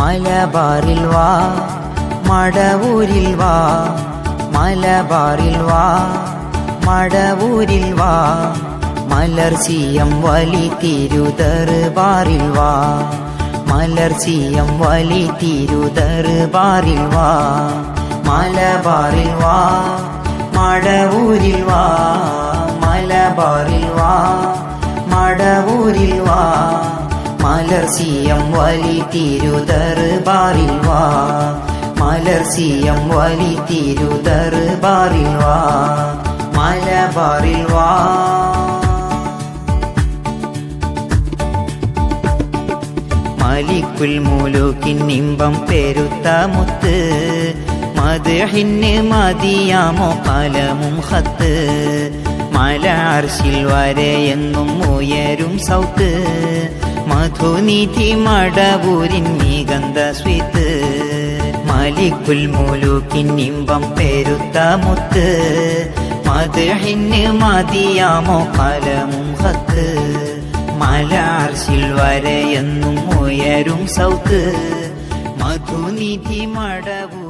മലബാറിൽ വാ മടവൂരിൽ വാ മലബാറിൽ വാ മടവൂരിൽ വാ മലർച്ചിയം വലി തിരുദർബാറിൽ വാ മലർച്ചിയം വലി തിരുദർബാറിൽ വാ മലബാറിൽ വാ മടവൂരിൽ വാ മലബാറിൽ വാ മടവൂരിൽ വാ മലർച്ചിയം വലി തിരുദർബാറിൽ വാ. മലർസിയം വലി തിരുദർബാറിൽ വാ. മലബാറിൽ വാ. മലിക്കുൽ മൂലൂക്കിൻ ഇമ്പം പെരുത്ത മുത്ത്. മദ്ഹിന് മതിയാമോ കലമും ഹത്ത്. മല അർശിൽ വരെയെന്നും ഉയരും സൗത്ത്. മധുനിധി മടവൂരിൻ നിഗന്ധ സ്വീത്ത്. മലിക്കുൽ മൂലൂക്കിൻ പെരുത്ത മുത്ത്. മധുഹിന് മതിയാമോ പലമും ഹത്ത് മലാർശിൽ വരെയെന്നും ഉയരും സൗത്ത്. മധുനിധി മടവൂരി